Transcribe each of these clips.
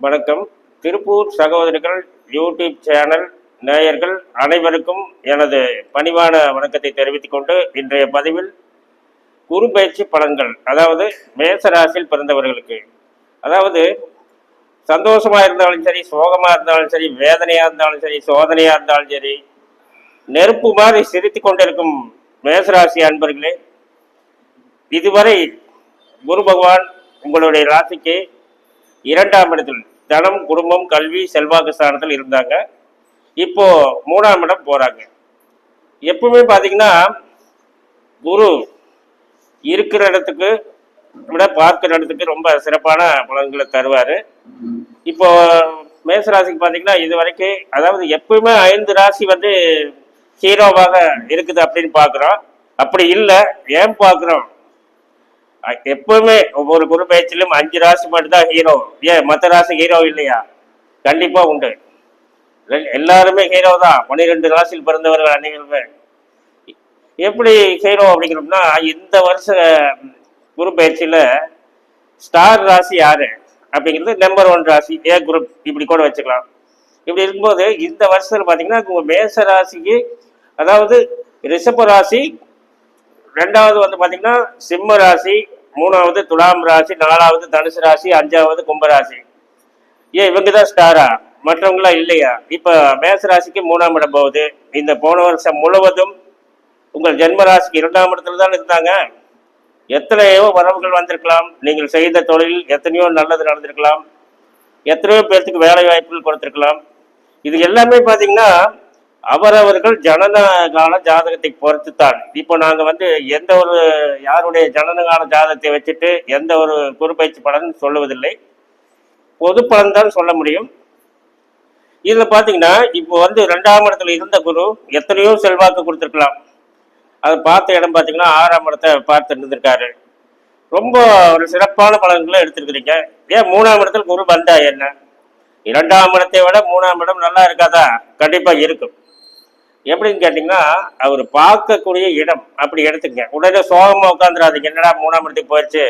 வணக்கம். திருப்பூர் சகோதரிகள் YouTube channel நேயர்கள் அனைவருக்கும் எனது பணிவான வணக்கத்தை தெரிவித்துக் கொண்டு இன்றைய பதிவில் குரு பயிற்சி பலன்கள் அதாவது மேச ராசியில் பிறந்தவர்களுக்கு. அதாவது சந்தோஷமாக இருந்தாலும் சரி சோகமாக இருந்தாலும் சரி வேதனையாக இருந்தாலும் சரி சோதனையாக இருந்தாலும் சரி நெருப்பு மாதிரி சிரித்து கொண்டிருக்கும் மேசராசி அன்பர்களே இதுவரை குரு பகவான் உங்களுடைய ராசிக்கு இரண்டாம் இடத்தில் தனம் குடும்பம் கல்வி செல்வாக்கு ஸ்தானத்தில் இருந்தாங்க. இப்போ மூணாம் இடம் போறாங்க. எப்பவுமே பார்த்தீங்கன்னா குரு இருக்கிற இடத்துக்கு விட பார்க்கிற இடத்துக்கு ரொம்ப சிறப்பான பலன்களை தருவார். இப்போ மேசராசிக்கு பார்த்தீங்கன்னா இது வரைக்கும் அதாவது எப்பவுமே ஐந்து ராசி வந்து ஹீரோவாக இருக்குது அப்படின்னு பார்க்குறோம் அப்படி இல்லை ஏன் பார்க்குறோம் எப்பவுமே ஒவ்வொரு குரு பேச்சிலும் அஞ்சு ராசி மட்டும்தான் ஹீரோ ஏன் மற்ற ராசி ஹீரோ இல்லையா? கண்டிப்பா உண்டு. எல்லாருமே ஹீரோ தான். பன்னிரெண்டு ராசியில் பிறந்தவர்கள் அனைவருமே எப்படி ஹீரோ அப்படிங்கிறோம்னா இந்த வருஷ குரு பயிற்சியில ஸ்டார் ராசி யாரு? அப்படிங்கிறது நம்பர் ஒன் ராசி. ஏ குரூப் இப்படி கூட வச்சுக்கலாம். இப்படி இருக்கும்போது இந்த வருஷத்துல பாத்தீங்கன்னா உங்க மேச ராசிக்கு அதாவது ரிஷப ராசி ரெண்டாவது வந்து பார்த்தீங்கன்னா சிம்ம ராசி மூணாவது துலாம் ராசி நாலாவது தனுசு ராசி அஞ்சாவது கும்பராசி ஏன் இவங்க தான் ஸ்டாரா? மற்றவங்களாம் இல்லையா? இப்போ மேச ராசிக்கு மூணாம் இடம் போகுது. இந்த போன வருஷம் முழுவதும் உங்கள் ஜென்ம ராசிக்கு இரண்டாம் இடத்துல தான் இருந்தாங்க. எத்தனையோ வரவுகள் வந்திருக்கலாம். நீங்கள் செய்த தொழில் எத்தனையோ நல்லது நடந்திருக்கலாம். எத்தனையோ பேர்த்துக்கு வேலை வாய்ப்புகள் கொடுத்துருக்கலாம். இது எல்லாமே பார்த்தீங்கன்னா அவரவர்கள் ஜனன கால ஜாதகத்தை பொறுத்து தான் இப்போ நாங்க வந்து எந்த ஒரு யாருடைய ஜனன கால ஜாதகத்தை வச்சுட்டு எந்த ஒரு குறுப்பயிற்சி பலன் சொல்லுவதில்லை. பொது பலன் தான் சொல்ல முடியும். இதுல பாத்தீங்கன்னா இப்போ வந்து ரெண்டாம் இடத்துல இருந்த குரு எத்தனையோ செல்வாக்கு கொடுத்துருக்கலாம். அதை பார்த்த இடம் பார்த்தீங்கன்னா ஆறாம் இடத்தை பார்த்து இருந்திருக்காரு. ரொம்ப ஒரு சிறப்பான பலன்களை எடுத்திருக்கிறீங்க. ஏன் மூணாம் இடத்துல குரு வந்தா என்ன? இரண்டாம் இடத்தை விட மூணாம் இடம் நல்லா இருக்காதா? கண்டிப்பா இருக்கும். எப்படின்னு கேட்டிங்கன்னா அவர் பார்க்கக்கூடிய இடம். அப்படி எடுத்துக்கங்க. உடனே சோகமாக உட்காந்துடாதீங்க என்னடா மூணாம் இடத்துக்கு போயிடுச்சு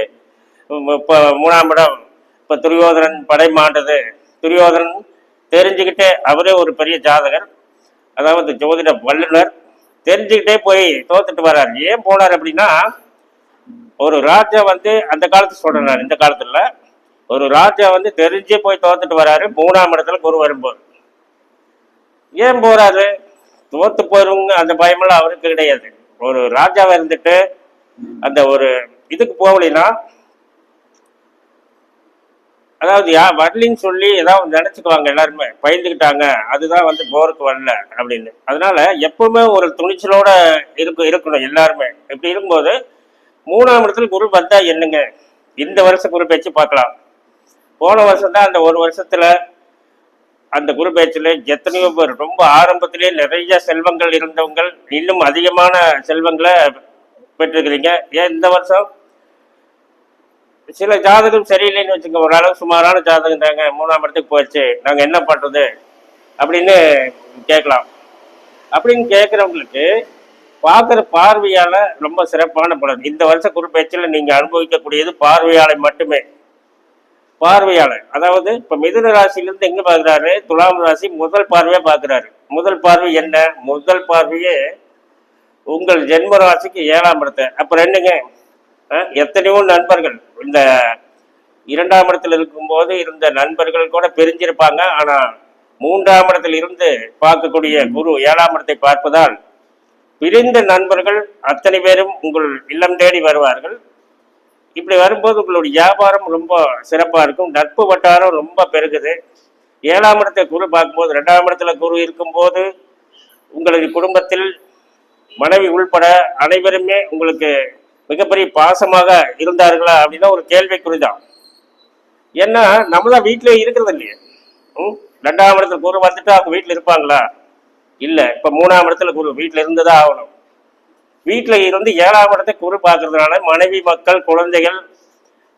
இப்போ மூணாம் இடம். இப்போ துரியோதனன் படை மாண்டது. துரியோதனன் தெரிஞ்சுக்கிட்டே அவரே ஒரு பெரிய ஜாதகர். அதாவது ஜோதிட வல்லுனர் தெரிஞ்சுக்கிட்டே போய் தோத்துட்டு வர்றார். ஏன் போனார் அப்படின்னா ஒரு ராஜா வந்து அந்த காலத்து சொல்கிறேன் நான் இந்த காலத்தில் ஒரு ராஜா வந்து தெரிஞ்சே போய் தோத்துட்டு வராரு மூணாம் இடத்துல குரு வரும்போது. ஏன் போறாரு? தோத்து போயிருங்க அந்த பயமெல்லாம் அவருக்கு கிடையாது. ஒரு ராஜாவை இருந்துட்டு அந்த ஒரு இதுக்கு போகலைன்னா அதாவது யா வரலின்னு சொல்லி ஏதாவது நினைச்சுக்குவாங்க எல்லாருமே. பயந்துக்கிட்டாங்க அதுதான் வந்து போருக்கு வரல அப்படின்னு. அதனால எப்பவுமே ஒரு துணிச்சலோட இருக்கு இருக்கணும் எல்லாருமே. இப்படி இருக்கும்போது மூணாம் இடத்துல குரு வந்தா என்னங்க? இந்த வருஷம் குரு பேச்சு பார்க்கலாம். போன வருஷம் தான் அந்த ஒரு வருஷத்துல அந்த குரு பேச்சில் எத்தனையோ பேர் ரொம்ப ஆரம்பத்திலே நிறைய செல்வங்கள் இருந்தவங்க இன்னும் அதிகமான செல்வங்களை பெற்றிருக்கிறீங்க. ஏன் இந்த வருஷம்? சில ஜாதகம் சரியில்லைன்னு வச்சுங்க ஓரளவு சுமாரான ஜாதகம் தாங்க. மூணாம் இடத்துக்கு போயிடுச்சு. நாங்கள் என்ன பண்ணுறது அப்படின்னு கேட்கலாம். அப்படின்னு கேட்குறவங்களுக்கு பார்க்குற பார்வையால் ரொம்ப சிறப்பான பலன். இந்த வருஷ குறிப்பேச்சில் நீங்கள் அனுபவிக்கக்கூடியது பார்வையாளை மட்டுமே. பார்வையாளர். அதாவது இப்போ மிதுன ராசியிலிருந்து எங்கே பார்க்குறாரு? துலாம் ராசி முதல் பார்வையா பார்க்குறாரு. முதல் பார்வை என்ன? முதல் பார்வையே உங்கள் ஜென்ம ராசிக்கு ஏழாம் இடத்தை. அப்புறம் என்னங்க எத்தனையோ நண்பர்கள். இந்த இரண்டாம் இடத்துல இருக்கும்போது இருந்த நண்பர்கள் கூட பிரிஞ்சிருப்பாங்க. ஆனா மூன்றாம் இடத்தில் இருந்து பார்க்கக்கூடிய குரு ஏழாம் இடத்தை பார்ப்பதால் பிரிந்த நண்பர்கள் அத்தனை பேரும் உங்கள் இல்லம் தேடி வருவார்கள். இப்படி வரும்போது உங்களுடைய வியாபாரம் ரொம்ப சிறப்பாக இருக்கும். நட்பு வட்டாரம் ரொம்ப பெருகுது. ஏழாம் இடத்தை குரு பார்க்கும்போது ரெண்டாம் இடத்துல குரு இருக்கும்போது உங்களது குடும்பத்தில் மனைவி உள்பட அனைவருமே உங்களுக்கு மிகப்பெரிய பாசமாக இருந்தார்களா அப்படின்னா ஒரு கேள்விக்குறிதான். ஏன்னா நம்ம தான் வீட்டிலே இருக்கிறது இல்லையே. ம்? ரெண்டாம் இடத்துல குரு வந்துட்டு அவங்க வீட்டில் இருப்பாங்களா? இல்லை இப்போ மூணாம் இடத்துல குரு வீட்டில் இருந்து தான் ஆகணும். வீட்டில் இருந்து ஏழாம் இடத்தை குரு பார்க்கறதுனால மனைவி மக்கள் குழந்தைகள்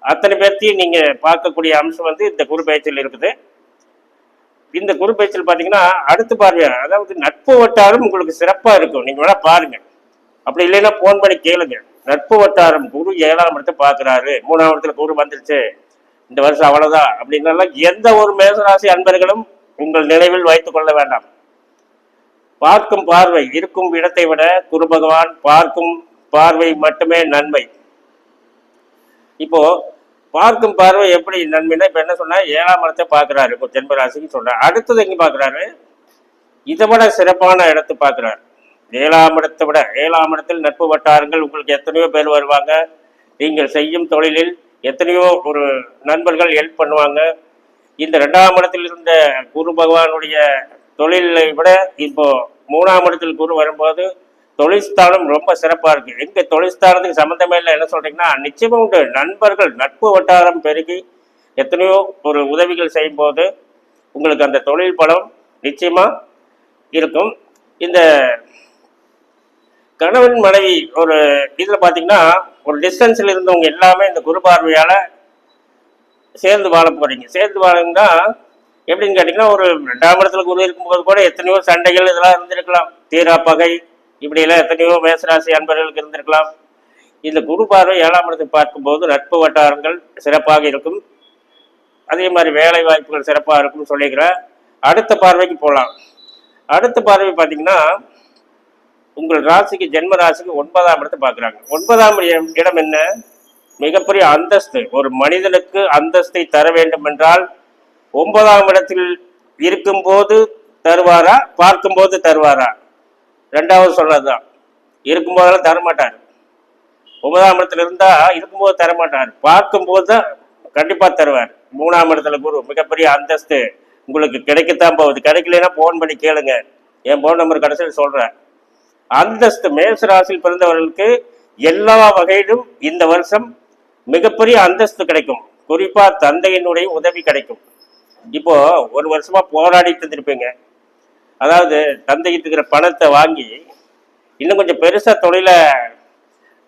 அத்தனை பேர்த்தையும் நீங்கள் பார்க்கக்கூடிய அம்சம் வந்து இந்த குரு பயிற்சியில் இருக்குது. இந்த குரு பயிற்சியில் பார்த்தீங்கன்னா அடுத்து பார்வையா அதாவது நட்பு வட்டாரம் உங்களுக்கு சிறப்பாக இருக்கும். நீங்கள் வேணால் பாருங்கள் அப்படி இல்லைன்னா ஃபோன் பண்ணி கேளுங்க. நட்பு வட்டாரம் குரு ஏழாம் இடத்தை பார்க்குறாரு. மூணாம் இடத்துல குரு வந்துருச்சு. இந்த வருஷம் அவ்வளோதான் அப்படின்னாலாம் எந்த ஒரு மேசராசி அன்பர்களும் உங்கள் நினைவில் வைத்துக் கொள்ள வேண்டாம். பார்க்கும் பார்வை இருக்கும் இடத்தை விட குரு பகவான் பார்க்கும் பார்வை மட்டுமே நன்மை. இப்போ பார்க்கும் பார்வை எப்படி நன்மைன்னா இப்ப என்ன சொன்னா ஏழாம் இடத்தை பார்க்குறாரு இப்போ ஜென்மராசிக்கு சொல்றாரு. அடுத்தது எங்க பார்க்குறாரு? இதை விட சிறப்பான இடத்தை பார்க்குறாரு. ஏழாம் இடத்தை விட ஏழாம் இடத்தில் நட்பு வட்டாரங்கள் உங்களுக்கு எத்தனையோ பேர் வருவாங்க. நீங்கள் செய்யும் தொழிலில் எத்தனையோ ஒரு நண்பர்கள் ஹெல்ப் பண்ணுவாங்க. இந்த ரெண்டாம் இடத்தில் இருந்த குரு பகவானுடைய தொழிலை விட இப்போ மூணாம் இடத்தில் குரு வரும்போது தொழில்ஸ்தானம் ரொம்ப சிறப்பாக இருக்கு. எங்க தொழில்ஸ்தானத்துக்கு சம்மந்தமே இல்லை. என்ன சொல்றீங்கன்னா நிச்சயமும் உண்டு. நண்பர்கள் நட்பு வட்டாரம் பெருகி எத்தனையோ ஒரு உதவிகள் செய்யும் போது உங்களுக்கு அந்த தொழில் பலம் நிச்சயமா இருக்கும். இந்த கணவன் மனைவி ஒரு இதில் பார்த்தீங்கன்னா ஒரு டிஸ்டன்ஸில் இருந்தவங்க எல்லாமே இந்த குரு பார்வையால் சேர்ந்து வாழ போறீங்க. சேர்ந்து வாழணும்னா எப்படின்னு கேட்டீங்கன்னா ஒரு ரெண்டாம் இடத்துல குரு இருக்கும்போது கூட எத்தனையோ சண்டைகள் இதெல்லாம் இருந்திருக்கலாம். தீரா பகை இப்படியெல்லாம் எத்தனையோ மேசராசி அன்பர்களுக்கு இருந்திருக்கலாம். இந்த குரு பார்வை ஏழாம் இடத்தை பார்க்கும்போது நட்பு வட்டாரங்கள் சிறப்பாக இருக்கும். அதே மாதிரி வேலை வாய்ப்புகள் சிறப்பாக இருக்கும்னு சொல்லிக்கிறேன் அடுத்த பார்வைக்கு போகலாம். அடுத்த பார்வை பார்த்தீங்கன்னா உங்கள் ராசிக்கு ஜென்ம ராசிக்கு ஒன்பதாம் இடத்தை பார்க்குறாங்க. ஒன்பதாம் இடம் இடம் என்ன? மிகப்பெரிய அந்தஸ்து. ஒரு மனிதனுக்கு அந்தஸ்தை தர வேண்டும் என்றால் ஒன்பதாம் இடத்தில் இருக்கும்போது தருவாரா? பார்க்கும்போது தருவாரா? ரெண்டாவது சொன்னதுதான் இருக்கும்போதெல்லாம் தரமாட்டார். ஒன்பதாம் இடத்துல இருந்தா இருக்கும்போது தரமாட்டார். பார்க்கும்போது தான் கண்டிப்பா தருவார். மூணாம் இடத்துல குரு மிகப்பெரிய அந்தஸ்து உங்களுக்கு கிடைக்கத்தான் போகுது. கிடைக்கலன்னா ஃபோன் பண்ணி கேளுங்க. என் ஃபோன் நம்பர் கடைசியில் சொல்றேன். அந்தஸ்து மேச ராசியில் பிறந்தவர்களுக்கு எல்லா வகையிலும் இந்த வருஷம் மிகப்பெரிய அந்தஸ்து கிடைக்கும். குறிப்பா தந்தையினுடைய உதவி கிடைக்கும். இப்போ ஒரு வருஷமா போராடிட்டு இருந்திருப்பீங்க. அதாவது தந்தைகிட்டு இருக்கிற பணத்தை வாங்கி இன்னும் கொஞ்சம் பெருசா தொழிலை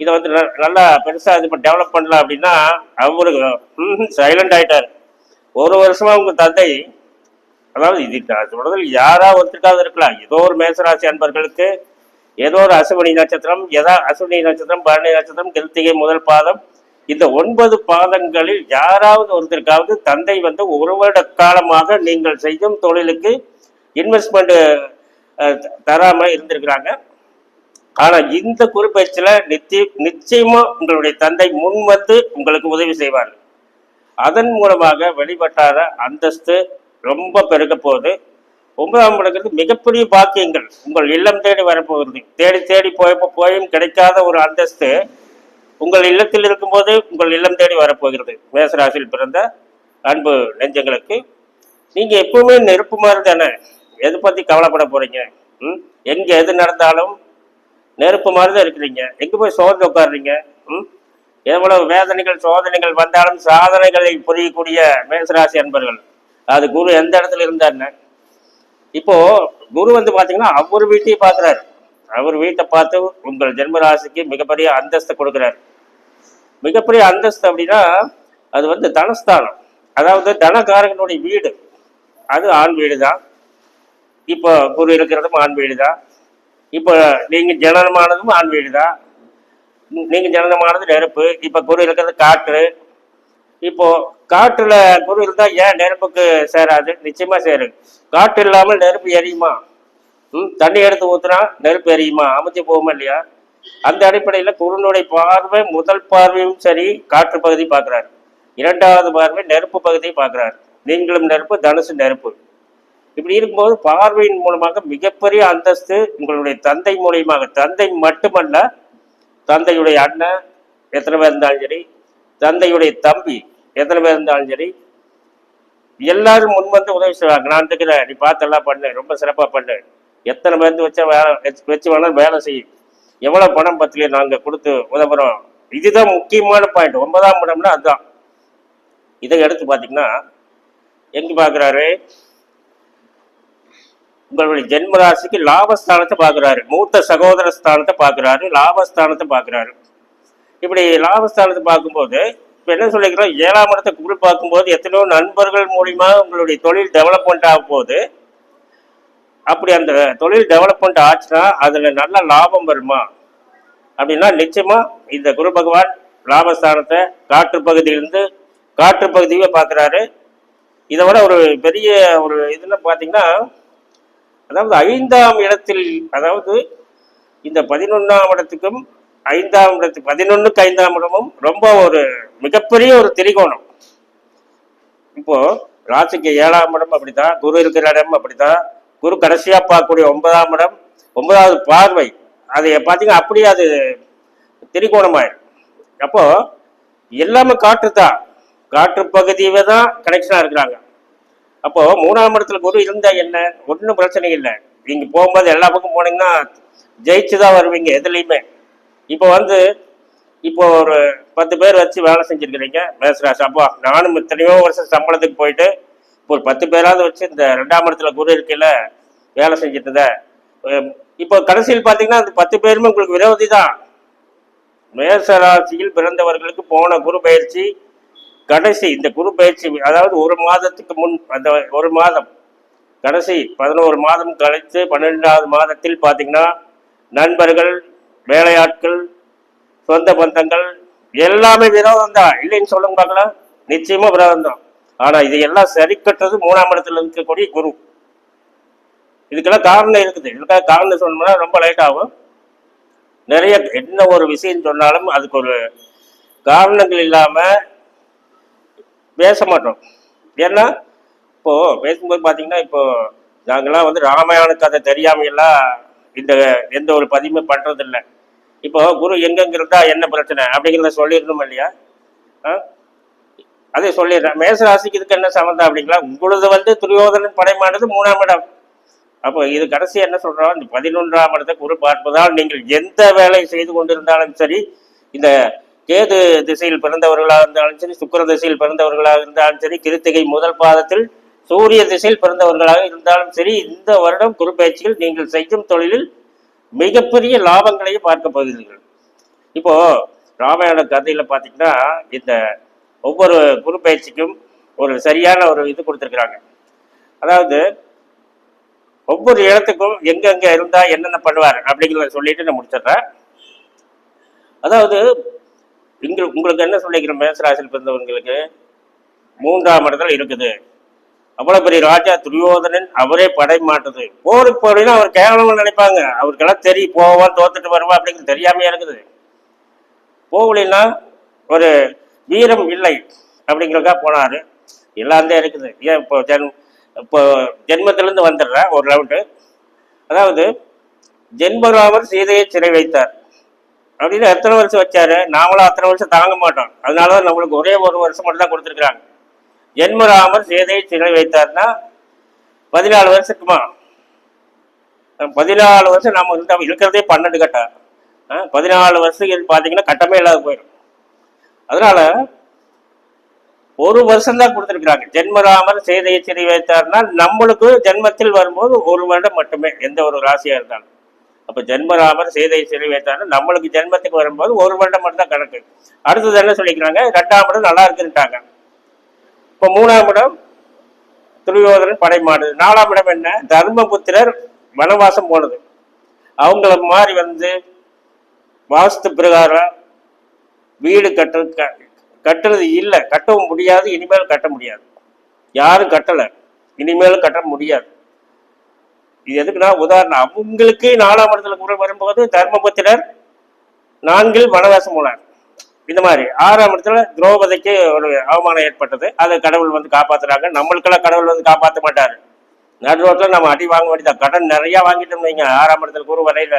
இதை வந்து ந- நல்லா பெருசா இது டெவலப் பண்ணலாம் அப்படின்னா அவரு சைலண்ட் ஆயிட்டாரு. ஒரு வருஷமா உங்க தந்தை அதாவது இது சொல்றதில் யாரா ஒருத்தருக்காவது இருக்கலாம். ஏதோ ஒரு மேசராசி அன்பர்களுக்கு ஏதோ ஒரு அசுவனி நட்சத்திரம் எதா அசுவனி நட்சத்திரம் பரணி நட்சத்திரம் கிருத்திகை முதல் பாதம் இந்த ஒன்பது பாதங்களில் யாராவது ஒருத்தருக்காவது தந்தை வந்து ஒரு வருட காலமாக நீங்கள் செய்யும் தொழிலுக்கு இன்வெஸ்ட்மெண்ட் தராம இருந்திருக்கிறாங்க. ஆனா இந்த குறிப்பேச்சில் நித்திய நிச்சயமா உங்களுடைய தந்தை முன் வந்து உங்களுக்கு உதவி செய்வார். அதன் மூலமாக வெளிப்பட்டார அந்தஸ்து ரொம்ப பெருக போகுது. ஒன்பதாம் இடங்கிறது மிகப்பெரிய பாக்கியங்கள். உங்கள் இல்லம் தேடி வரப்போகிறது. தேடி தேடி போய் போயும் கிடைக்காத ஒரு அந்தஸ்து. உங்கள் இல்லத்தில் இருக்கும்போது உங்கள் இல்லம் தேடி வரப்போகிறது. மேசராசியில் பிறந்த அன்பு நெஞ்சங்களுக்கு நீங்கள் எப்பவுமே நெருப்பு மாதிரி தானே? எதை பற்றி கவலைப்பட போறீங்க? ம்? எங்கே எது நடந்தாலும் நெருப்பு மாதிரி தான் இருக்கிறீங்க. எங்கே போய் சோர்ந்து உட்காடுறீங்க ம்? எவ்வளவு வேதனைகள் சோதனைகள் வந்தாலும் சாதனைகளை புரியக்கூடிய மேசராசி அன்பர்கள். அது குரு எந்த இடத்துல இருந்தாருன்னு? இப்போ குரு வந்து பார்த்தீங்கன்னா அவர் வீட்டையும் பார்க்குறாரு அவர் வீட்டை பார்த்து உங்கள் ஜென்மராசிக்கு மிகப்பெரிய அந்தஸ்தை கொடுக்குறாரு. மிகப்பெரிய அந்தஸ்து அப்படின்னா அது வந்து தனஸ்தானம். அதாவது தனகாரகனுடைய வீடு. அது ஆண் வீடு தான் இப்போ குரு இருக்கிறதும் ஆண் வீடு தான் இப்போ நீங்கள் ஜனனமானதும் ஆண் வீடு தான் நீங்கள் ஜனனமானது நெருப்பு. இப்போ குரு இருக்கிறது காற்று. இப்போ காற்றுல குரு இருந்தால் ஏன் நெருப்புக்கு சேராது? நிச்சயமா சேரும். காற்று இல்லாமல் நெருப்பு எரியுமா? ம் தண்ணி எடுத்து ஊத்துனா நெருப்பு எரியுமா? அமைச்சு போகுமா இல்லையா? அந்த அடிப்படையில குருனுடைய பார்வை முதல் பார்வையும் சரி காற்று பகுதி பார்க்கிறார். இரண்டாவது பார்வை நெருப்பு பகுதியை பார்க்கிறார். நீங்களும் நெருப்பு தனுசு நெருப்பு. இப்படி இருக்கும்போது பார்வையின் மூலமாக மிகப்பெரிய அந்தஸ்து உங்களுடைய தந்தை மூலியமாக தந்தை மட்டுமல்ல தந்தையுடைய அண்ணன் எத்தனை பேர் இருந்தாலும் சரி தந்தையுடைய தம்பி எத்தனை பேர் இருந்தாலும் சரி எல்லாரும் முன் வந்து உதவி செய்வாங்க. நான் இருக்கிறேன் நீ பார்த்தெல்லாம் பண்ணு ரொம்ப சிறப்பா பண்ணு. எத்தனை பேர் வச்சா வேலை வச்சு வேணாலும் வேலை செய்யும். எவ்வளவு பணம் பத்திலே நாங்க கொடுத்து உதவுறோம்? இதுதான் முக்கியமான பாயிண்ட் ஒன்பதாம் இடம்னா அதுதான். இதை எடுத்து பாத்தீங்கன்னா எங்க பாக்குறாரு? உங்களுடைய ஜென்ம ராசிக்கு லாபஸ்தானத்தை பார்க்குறாரு மூத்த சகோதர ஸ்தானத்தை பார்க்குறாரு லாபஸ்தானத்தை பார்க்குறாரு இப்படி லாபஸ்தானத்தை பார்க்கும்போது இப்போ என்ன சொல்லிக்கிறோம்? ஏழாம் இடத்தை குரு பார்க்கும்போது எத்தனையோ நண்பர்கள் மூலியமா உங்களுடைய தொழில் டெவலப்மெண்ட் ஆகும் போது அப்படி அந்த தொழில் டெவலப்மெண்ட் ஆச்சுன்னா அதில் நல்ல லாபம் வருமா? அப்படின்னா நிச்சயமாக இந்த குரு பகவான் லாபஸ்தானத்தை காற்று பகுதியிலிருந்து காற்று பகுதியை பார்க்குறாரு. இதை விட ஒரு பெரிய ஒரு இதில் பார்த்தீங்கன்னா அதாவது ஐந்தாம் இடத்தில் அதாவது இந்த பதினொன்றாம் இடத்துக்கும் ஐந்தாம் இடத்துக்கு பதினொன்றுக்கு ஐந்தாம் இடமும் ரொம்ப ஒரு மிகப்பெரிய ஒரு திரிகோணம். இப்போது ராசிக்கு ஏழாம் இடம் அப்படிதான் குரு இருக்கிற இடம் அப்படித்தான் குரு கடைசியாக பார்க்கக்கூடிய ஒன்பதாம் இடம் ஒன்பதாவது பார்வை. அது பார்த்தீங்கன்னா அப்படியே அது திரிகோணமாயிடும் அப்போது எல்லாமே காற்று தான் காற்று பகுதியில் தான் கனெக்ஷனாக இருக்கிறாங்க. அப்போது மூணாம் இடத்துல குரு இருந்தால் என்ன? ஒன்றும் பிரச்சனை இல்லை. நீங்கள் போகும்போது எல்லா பக்கம் போனீங்கன்னா ஜெயிச்சு தான் வருவீங்க எதுலேயுமே. இப்போ வந்து இப்போ ஒரு பத்து பேர் வச்சு வேலை செஞ்சுருக்கிறீங்க மேசராசி. அப்பா நானும் எத்தனையோ வருஷம் சம்பளத்துக்கு போயிட்டு இப்போ ஒரு பத்து பேராவது வச்சு இந்த ரெண்டாம் இடத்துல குரு இருக்கையில் வேலை செஞ்சுட்டு இப்போ கடைசியில் பார்த்தீங்கன்னா அந்த பத்து பேருமே உங்களுக்கு விரோதி தான். மேசராசியில் பிறந்தவர்களுக்கு போன குரு பயிற்சி கடைசி இந்த குரு பயிற்சி அதாவது ஒரு மாதத்துக்கு முன் அந்த ஒரு மாதம் கடைசி பதினோரு மாதம் கழித்து பன்னெண்டாவது மாதத்தில் பார்த்தீங்கன்னா நண்பர்கள் வேலையாட்கள் சொந்த பந்தங்கள் எல்லாமே விரோதம் தான். இல்லைன்னு சொல்லுங்க பார்க்கலாம் நிச்சயமா விரோதம் தான். ஆனா இதையெல்லாம் சரி கட்டுறது மூணாம் இடத்துல இருக்கக்கூடிய குரு. இதுக்கெல்லாம் காரணம் இருக்குது. இதுக்காக காரணம் சொல்லணும்னா ரொம்ப லேட் ஆகும். நிறைய என்ன ஒரு விஷயம் சொன்னாலும் அதுக்கு ஒரு காரணங்கள் இல்லாம பேச மாட்டோம். ஏன்னா இப்போ பேசும்போது பாத்தீங்கன்னா இப்போ நாங்கெல்லாம் வந்து ராமாயண கதை தெரியாம எல்லாம் இந்த எந்த ஒரு பதிவுமே பண்றது இல்லை இப்போ குரு எங்கிருந்தா என்ன பிரச்சனை அப்படிங்கிறத சொல்லிடணும் இல்லையா? ஆ? அதே சொல்லிடுறேன். மேசராசிக்கு இதுக்கு என்ன சம்மந்தம் அப்படிங்களா? உங்களது வந்து துரியோதனன் படைமானது மூணாம் இடம். அப்போ இது கடைசி என்ன சொல்கிறோம் இந்த பதினொன்றாம் இடத்தை குரு பார்ப்பதால் நீங்கள் எந்த வேலை செய்து கொண்டிருந்தாலும் சரி இந்த கேது திசையில் பிறந்தவர்களாக இருந்தாலும் சரி சுக்கிர திசையில் பிறந்தவர்களாக இருந்தாலும் சரி கிருத்திகை முதல் பாதத்தில் சூரிய திசையில் பிறந்தவர்களாக இருந்தாலும் சரி இந்த வருடம் குரு பயிற்சியில் நீங்கள் செய்யும் தொழிலில் மிகப்பெரிய லாபங்களையும் பார்க்க போகிறீர்கள். இப்போ ராமாயண கதையில பாத்தீங்கன்னா இந்த ஒவ்வொரு குரு பயிற்சிக்கும் ஒரு சரியான ஒரு இது கொடுத்துருக்குறாங்க. அதாவது ஒவ்வொரு இடத்துக்கும் எங்கெங்கே இருந்தால் என்னென்ன பண்ணுவார் அப்படிங்கிறத சொல்லிட்டு நான் முடிச்சிடுறேன். அதாவது இங்க உங்களுக்கு என்ன சொல்லிக்கிறேன் மேசராசியில் பிறந்தவங்களுக்கு? மூன்றாம் இடத்துல இருக்குது. அவ்வளோ பெரிய ராஜா துரியோதனன் அவரே படை மாட்டுது. போருக்கு போறீங்கன்னா அவர் கேவலமா நினைப்பாங்க. அவருக்கெல்லாம் தெரியும் போவான் தோத்துட்டு வருவா அப்படிங்கிறது தெரியாமையே இருக்குது. போகலைன்னா ஒரு வீரம் இல்லை அப்படிங்கிறதுக்காக போனாரு. எல்லாம் தான் இருக்குது. ஏன் இப்போ ஜென் இப்போ ஜென்மத்திலேருந்து வந்துடுறேன் ஒரு ரவுண்டு அதாவது ஜென்மராமர் சீதையை சிறை வைத்தார். அப்படின்னு எத்தனை வருஷம் வச்சாரு? நாமளும் அத்தனை வருஷம் தாங்க மாட்டோம். அதனால தான் நம்மளுக்கு ஒரே ஒரு வருஷம் மட்டும் தான் கொடுத்துருக்குறாங்க. ஜென்மராமர் சீதையை சிறை வைத்தார்னா பதினாலு வருஷத்துக்குமா? பதினாலு வருஷம் நம்ம இருந்தா இருக்கிறதே பன்னெண்டு கட்டம் ஆ, பதினாலு வருஷத்துக்கு பார்த்தீங்கன்னா கட்டமே இல்லாத போயிடும் அதனால ஒரு வருஷம் தான் கொடுத்துருக்குறாங்க. ஜென்மராமர் சேதையை சிறை வைத்தார்னா நம்மளுக்கு ஜென்மத்தில் வரும்போது ஒரு வருடம் மட்டுமே எந்த ஒரு ராசியாக இருந்தாலும். அப்போ ஜென்மராமர் சேதையை சிறை வைத்தார்னா நம்மளுக்கு ஜென்மத்துக்கு வரும்போது ஒரு வருடம் மட்டும் தான் கணக்கு. அடுத்தது என்ன சொல்லிக்கிறாங்க? ரெண்டாம் இடம் நல்லா இருக்குன்ட்டாங்க இப்போ மூணாம் இடம் துரியோதரன் படைமாடு. நாலாம் இடம் என்ன? தர்மபுத்திரர் வனவாசம் போனது. அவங்கள மாதிரி வந்து வாஸ்து பிரகாரம் வீடு கட்டுறது கட்டுறது இல்லை. கட்டவும் முடியாது இனிமேல் கட்ட முடியாது. யாரும் கட்டலை. இனிமேலும் கட்ட முடியாது. இது எதுக்குன்னா உதாரணம் அவங்களுக்கு நாலாம் இடத்துல குரல் வரும்போது தர்மபுத்திரர் நான்கில் வனவாசம் போனார். இந்த மாதிரி ஆறாம் இடத்துல திரௌபதிக்கு ஒரு அவமானம் ஏற்பட்டது. அதை கடவுள் வந்து காப்பாத்துறாங்க. நம்மளுக்கெல்லாம் கடவுள் வந்து காப்பாற்ற மாட்டாரு. நடு ரோட்டில் நம்ம அடி வாங்க வேண்டியதான் கடன் நிறைய வாங்கிட்டோம் வைங்க. ஆறாம் இடத்துல குரு வரையில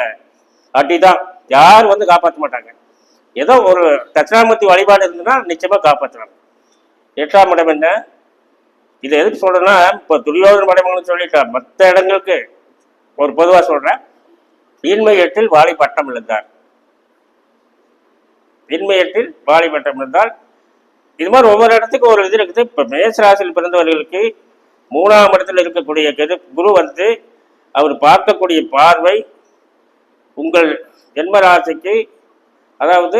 அடி தான் யாரும் வந்து காப்பாற்ற மாட்டாங்க. ஏதோ ஒரு தட்சிணாமூர்த்தி வழிபாடு இருந்ததுன்னா நிச்சயமாக காப்பாற்றுறாங்க எட்டாம் இடம் என்ன? இதை எதுக்கு சொல்கிறேன்னா இப்போ துரியோதன மடைமங்கலம் சொல்லிட்டேன் மற்ற இடங்களுக்கு ஒரு பொதுவாக சொல்கிறேன் இன்மை எட்டில் வாலி பட்டம் இழந்தார். இன்மை எட்டில் வாலி பட்டம் இருந்தால் இது மாதிரி ஒவ்வொரு இடத்துக்கும் ஒரு இது இருக்குது. இப்போ மேசராசியில் பிறந்தவர்களுக்கு மூணாம் இடத்தில் இருக்கக்கூடிய கெது குரு வந்து அவர் பார்க்கக்கூடிய பார்வை உங்கள் ஜென்மராசிக்கு அதாவது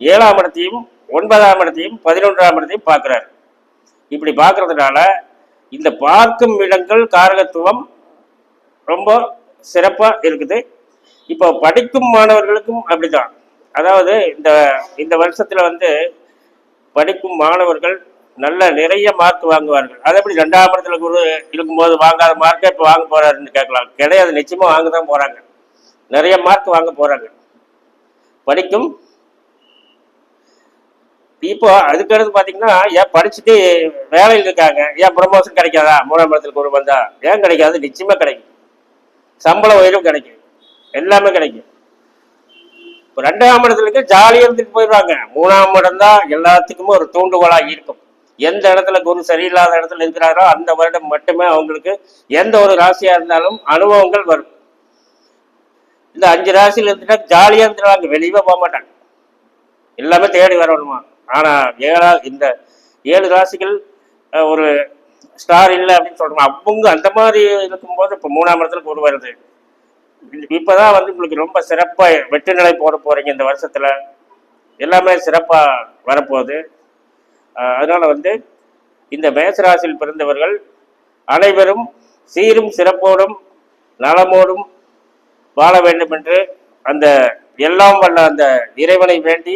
ஏழாம் இடத்தையும் ஒன்பதாம் இடத்தையும் பதினொன்றாம் இடத்தையும் பார்க்கிறார். இப்படி பார்க்கறதுனால இந்த பார்க்கும் இடங்கள் காரகத்துவம் ரொம்ப சிறப்பாக இருக்குது. இப்போ படிக்கும் மாணவர்களுக்கும் அப்படிதான். அதாவது இந்த இந்த வருஷத்தில் வந்து படிக்கும் மாணவர்கள் நல்ல நிறைய மார்க் வாங்குவார்கள். அது எப்படி ரெண்டாம் இடத்துல குரு இருக்கும்போது வாங்காத மார்க்கை இப்போ வாங்க போறாருன்னு கேட்கலாம். கிடையாது நிச்சயமாக வாங்க தான் போகிறாங்க நிறைய மார்க் வாங்க போகிறாங்க படிக்கும். இப்போ அதுக்கடுத்து பார்த்தீங்கன்னா ஏன் படிச்சுட்டு வேலையில் இருக்காங்க? ஏன் ப்ரமோஷன் கிடைக்காதா? மூணாம் இடத்துல குரு வந்தா. ஏன் கிடைக்காது? நிச்சயமா கிடைக்கும். சம்பள உயர்வும் கிடைக்கும். எல்லாமே கிடைக்கும். இப்போ ரெண்டாம் இடத்துலக்கு ஜாலியாக இருந்துட்டு போயிடுவாங்க. மூணாம் இடம் தான் எல்லாத்துக்குமே ஒரு தூண்டுகோலாக இருக்கும். எந்த இடத்துல குரு சரியில்லாத இடத்துல இருக்கிறாரோ அந்த வருடம் மட்டுமே அவங்களுக்கு எந்த ஒரு ராசியாக இருந்தாலும் அனுபவங்கள் வரும். இந்த அஞ்சு ராசியில் இருந்துட்டா ஜாலியாக இருந்துருவாங்க வெளியே போக மாட்டாங்க. எல்லாமே தேடி வரணுமா? ஆனால் ஏழா இந்த ஏழு ராசிகள் ஒரு ஸ்டார் இல்லை அப்படின்னு சொல்கிறோம் அவங்க அந்த மாதிரி இருக்கும்போது இப்போ மூணாம் இடத்துல குரு வருது. இப்பதான் வந்து உங்களுக்கு ரொம்ப சிறப்பாக வெற்றி நிலை போட போகிறீங்க இந்த வருஷத்தில். எல்லாமே சிறப்பாக வரப்போகுது. அதனால் வந்து இந்த மேசராசியில் பிறந்தவர்கள் அனைவரும் சீரும் சிறப்போடும் நலமோடும் வாழ வேண்டும் என்று அந்த எல்லாம் வல்ல அந்த இறைவனை வேண்டி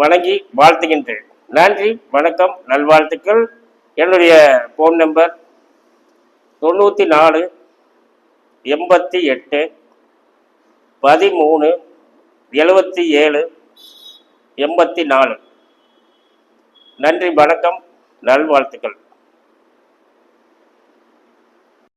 வணங்கி வாழ்த்துகின்றேன். நன்றி வணக்கம் நல்வாழ்த்துக்கள். என்னுடைய ஃபோன் நம்பர் தொண்ணூற்றி நாலு எண்பத்தி எட்டு பதிமூணு எழுபத்தி ஏழு எண்பத்தி நாலு. நன்றி வணக்கம் நல்வாழ்த்துக்கள்.